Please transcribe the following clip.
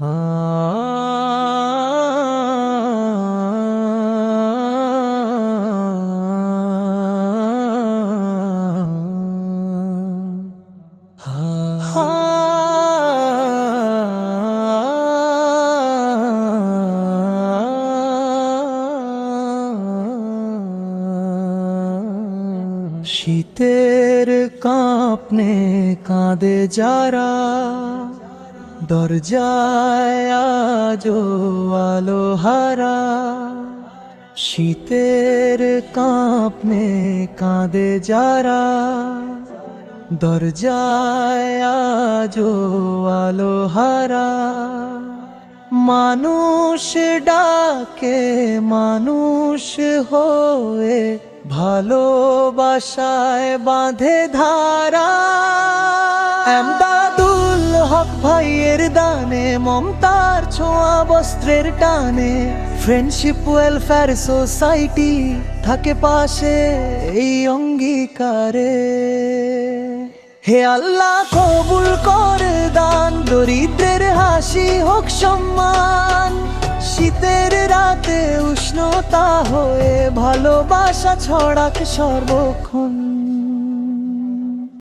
শীতের কাঁপনে কাঁদে যারা দরজায় আজো আলো হারা। শীতের কাঁপনে কাঁদে যারা। দরজায় আজো আলো হারা। মানুষ ডাকে, মানুষ হয়ে ভালোবাসায় বাঁধে ধারা। হক ভাইয়ের দানে, মমতার ছোঁয়া বস্ত্রের টানে ফ্রেন্ডশিপ ওয়েলফেয়ার সোসাইটি থাকে পাশে এই অঙ্গীকারে। হে আল্লাহ কবুল কর দান, দরিদ্রের হাসি হোক সম্মান, শীতের রাতে উষ্ণতা হয়ে ভালোবাসা ছড়াক সর্বক্ষণ।